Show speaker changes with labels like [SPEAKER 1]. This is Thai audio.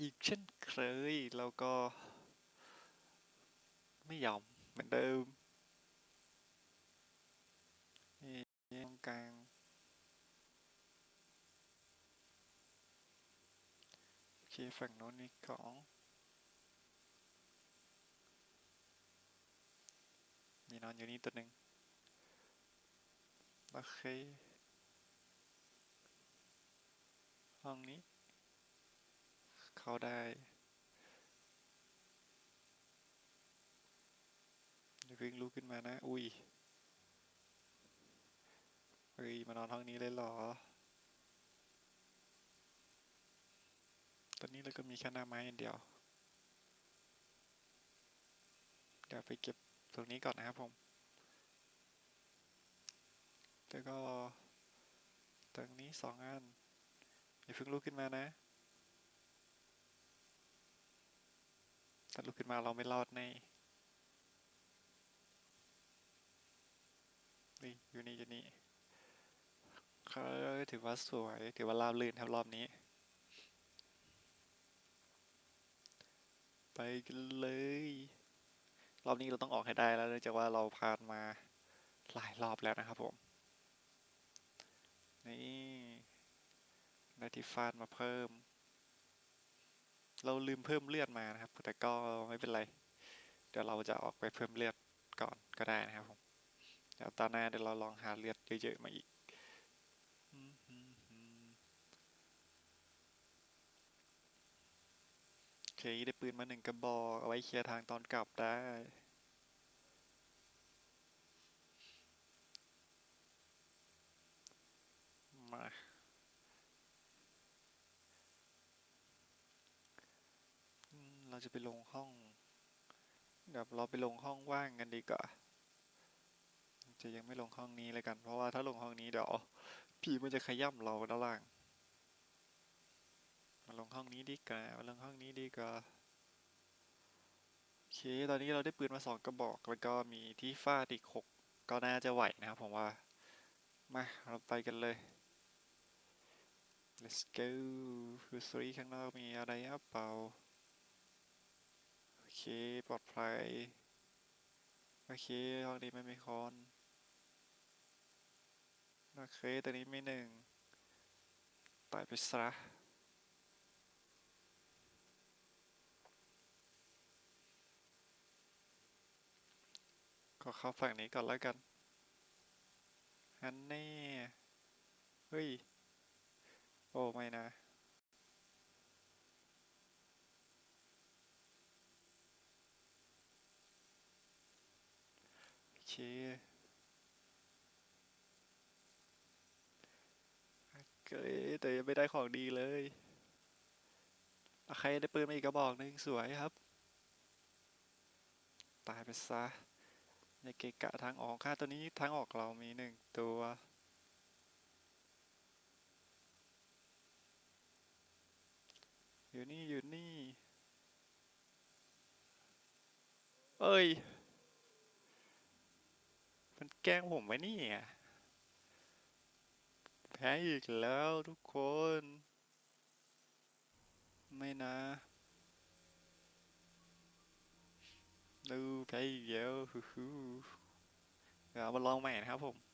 [SPEAKER 1] อีกเช่นเคยแล้วก็ไม่ยอมเหมือนเดิมนี่ตรงกลางโอเคฝั่งโน้นมีของมีนอนอยู่นี่ตัวหนึ่งโอเคห้องนี้ เข้าได้อย่าเพิ่งลุกขึ้นมานะ อุ้ยเฮ้ย มานอนห้องนี้เลยเหรอ ตอนนี้เราก็มีแค่หน้าไม้อันเดียว เดี๋ยวไปเก็บตรงนี้ก่อนนะครับผม แล้วก็ตรงนี้สองอันอย่าเพิ่งลุกขึ้นมานะ ถ้าลุกขึ้นมาเราไม่รอดแน่นี่อยู่นี่อยู่นี่เขาถือว่าสวย ถือว่าราบรื่นครับรอบนี้ ไปกันเลย รอบนี้เราต้องออกให้ได้แล้วเนื่องจากว่าเราผ่านมาหลายรอบแล้วนะครับผม นี่ได้ที่ฟาดมาเพิ่ม เราลืมเพิ่มเลือดมานะครับ แต่ก็ไม่เป็นไร เดี๋ยวเราจะออกไปเพิ่มเลือดก่อนก็ได้นะครับผมเดี๋ยวตอนหน้าเดี๋ยวเราลองหาเลือดเยอะๆมาอีกโอเคได้ปืนมาหนึ่งกระบอกเอาไว้เคลียร์ทางตอนกลับได้ มา อืมเรา จะไปลงห้องเดี๋ยวเราไปลงห้องว่างกันดีกว่า จะยังไม่ลงห้องนี้เลยกัน เพราะว่าถ้าลงห้องนี้เดี๋ยวผีมันจะขย่ำเราด้านล่าง มาลงห้องนี้ดีกว่ามาลงห้องนี้ดีกว่าโอเค ตอนนี้เราได้ปืนมาสองกระบอก แล้วก็มีที่ฟาดอีกหกก็น่าจะไหวนะครับผมว่า มาเราไปกันเลย let's go ดูสตรีข้างนอกมีอะไรหรือเปล่า เคปลอดภัย โอเคห้องนี้ไม่มีคนโอเคตัวนี้มีหนึ่งตายไปซะก็เข้าฝั่งนี้ก่อนแล้วกันฮันแน่เฮ้ย โอ้ ไม่นะ โอเคโอเคแต่ยังไม่ได้ของดีเลยโอเคได้ปืนมาอีกกระบอกหนึ่งสวยครับ ตายไปซะอย่าเกะกะทางออกค่าตัวนี้ทางออกเรามีหนึ่งตัวอยู่นี่อยู่นี่ เอ้ย แกล้งผมไว้นี่ย แพ้อีกแล้วทุกคน ไม่นะดูแพ้อีกแล้วฮู้ฮู้เอามาลองใหม่นะครับผม